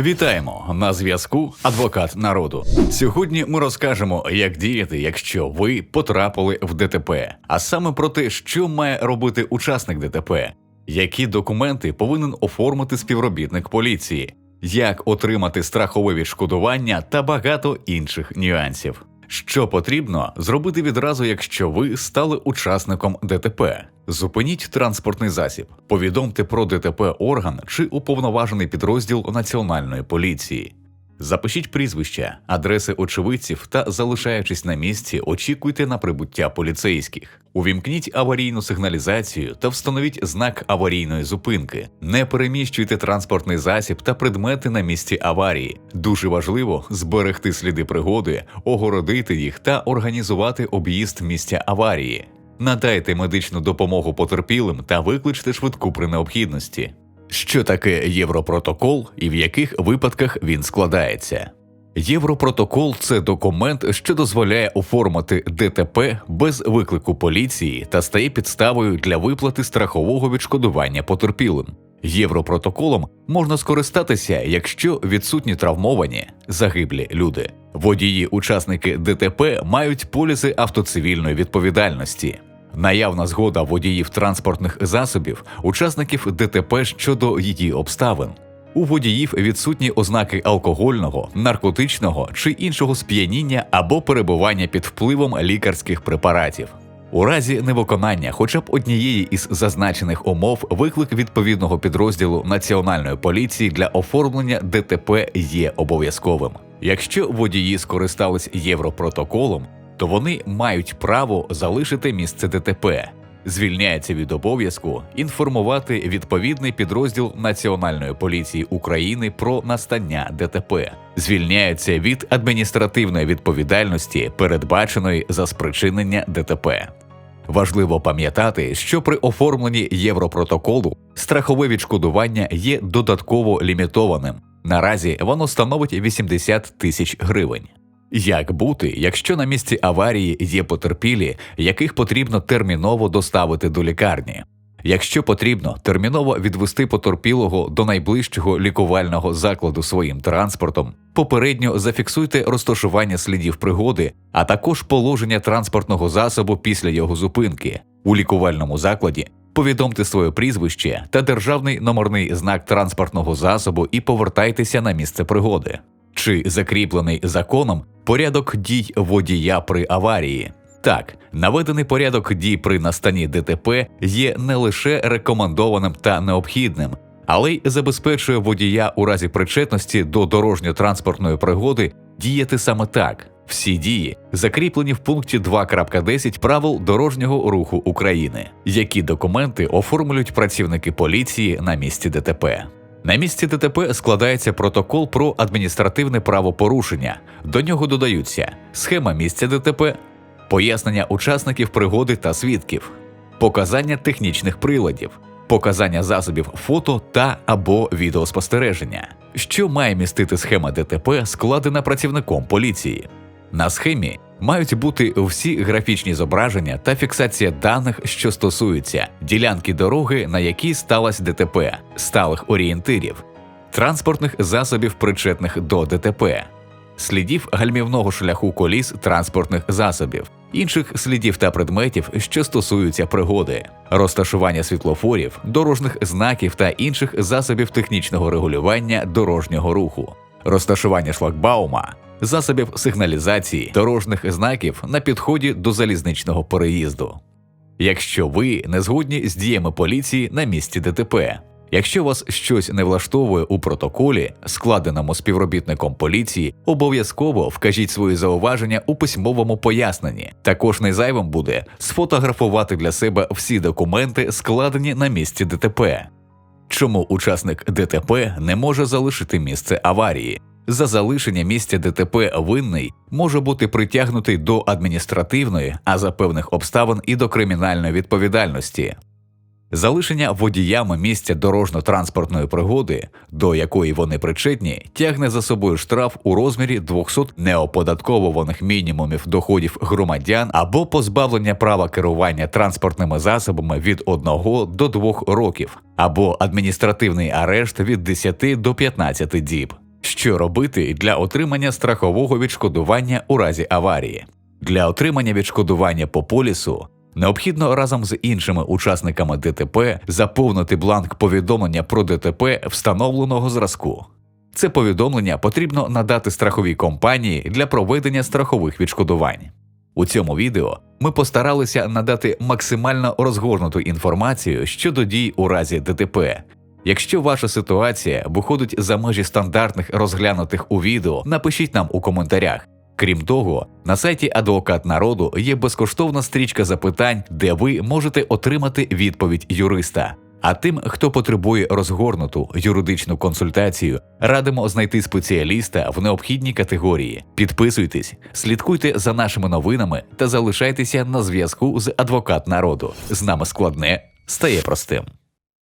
Вітаємо на зв'язку адвокат народу. Сьогодні ми розкажемо, як діяти, якщо ви потрапили в ДТП, а саме про те, що має робити учасник ДТП, які документи повинен оформити співробітник поліції, як отримати страхове відшкодування та багато інших нюансів. Що потрібно зробити відразу, якщо ви стали учасником ДТП? Зупиніть транспортний засіб, повідомте про ДТП орган чи уповноважений підрозділ Національної поліції. Запишіть прізвища, адреси очевидців та, залишаючись на місці, очікуйте на прибуття поліцейських. Увімкніть аварійну сигналізацію та встановіть знак аварійної зупинки. Не переміщуйте транспортний засіб та предмети на місці аварії. Дуже важливо зберегти сліди пригоди, огородити їх та організувати об'їзд місця аварії. Надайте медичну допомогу потерпілим та викличте швидку при необхідності. Що таке Європротокол і в яких випадках він складається? Європротокол це документ, що дозволяє оформити ДТП без виклику поліції та стає підставою для виплати страхового відшкодування потерпілим. Європротоколом можна скористатися, якщо відсутні травмовані загиблі люди. Водії, учасники ДТП мають поліси автоцивільної відповідальності. Наявна згода водіїв транспортних засобів, учасників ДТП щодо її обставин. У водіїв відсутні ознаки алкогольного, наркотичного чи іншого сп'яніння або перебування під впливом лікарських препаратів. У разі невиконання хоча б однієї із зазначених умов виклик відповідного підрозділу Національної поліції для оформлення ДТП є обов'язковим. Якщо водії скористались європротоколом, то вони мають право залишити місце ДТП. Звільняється від обов'язку інформувати відповідний підрозділ Національної поліції України про настання ДТП, звільняється від адміністративної відповідальності, передбаченої за спричинення ДТП. Важливо пам'ятати, що при оформленні Європротоколу страхове відшкодування є додатково лімітованим. Наразі воно становить 80 тисяч гривень. Як бути, якщо на місці аварії є потерпілі, яких потрібно терміново доставити до лікарні? Якщо потрібно терміново відвести потерпілого до найближчого лікувального закладу своїм транспортом, попередньо зафіксуйте розташування слідів пригоди, а також положення транспортного засобу після його зупинки у лікувальному закладі. Повідомте своє прізвище та державний номерний знак транспортного засобу і повертайтеся на місце пригоди. Чи закріплений законом порядок дій водія при аварії? Так, наведений порядок дій при настанні ДТП є не лише рекомендованим та необхідним, але й забезпечує водія у разі причетності до дорожньо-транспортної пригоди діяти саме так. Всі дії закріплені в пункті 2.10 правил дорожнього руху України, які документи оформлюють працівники поліції на місці ДТП. На місці ДТП складається протокол про адміністративне правопорушення. До нього додаються схема місця ДТП, пояснення учасників пригоди та свідків, показання технічних приладів, показання засобів фото та або відеоспостереження, що має містити схема ДТП, складена працівником поліції. На схемі мають бути всі графічні зображення та фіксація даних, що стосуються ділянки дороги, на якій сталося ДТП, сталих орієнтирів, транспортних засобів, причетних до ДТП, слідів гальмівного шляху коліс транспортних засобів, інших слідів та предметів, що стосуються пригоди, розташування світлофорів, дорожніх знаків та інших засобів технічного регулювання дорожнього руху, розташування шлагбаума засобів сигналізації, дорожніх знаків на підході до залізничного переїзду. Якщо ви не згодні з діями поліції на місці ДТП, якщо вас щось не влаштовує у протоколі, складеному співробітником поліції, обов'язково вкажіть свої зауваження у письмовому поясненні. Також не зайвим буде сфотографувати для себе всі документи, складені на місці ДТП. Чому учасник ДТП не може залишити місце аварії? За залишення місця ДТП винний може бути притягнутий до адміністративної, а за певних обставин і до кримінальної відповідальності. Залишення водіями місця дорожньо-транспортної пригоди, до якої вони причетні, тягне за собою штраф у розмірі 200 неоподатковуваних мінімумів доходів громадян або позбавлення права керування транспортними засобами від 1 до 2 років, або адміністративний арешт від 10 до 15 діб. Що робити для отримання страхового відшкодування у разі аварії? Для отримання відшкодування по полісу необхідно разом з іншими учасниками ДТП заповнити бланк повідомлення про ДТП встановленого зразку. Це повідомлення потрібно надати страховій компанії для проведення страхових відшкодувань. У цьому відео ми постаралися надати максимально розгорнуту інформацію щодо дій у разі ДТП. Якщо ваша ситуація виходить за межі стандартних розглянутих у відео, напишіть нам у коментарях. Крім того, на сайті Адвокат народу є безкоштовна стрічка запитань, де ви можете отримати відповідь юриста. А тим, хто потребує розгорнуту юридичну консультацію, радимо знайти спеціаліста в необхідній категорії. Підписуйтесь, слідкуйте за нашими новинами та залишайтеся на зв'язку з адвокат народу. З нами складне стає простим.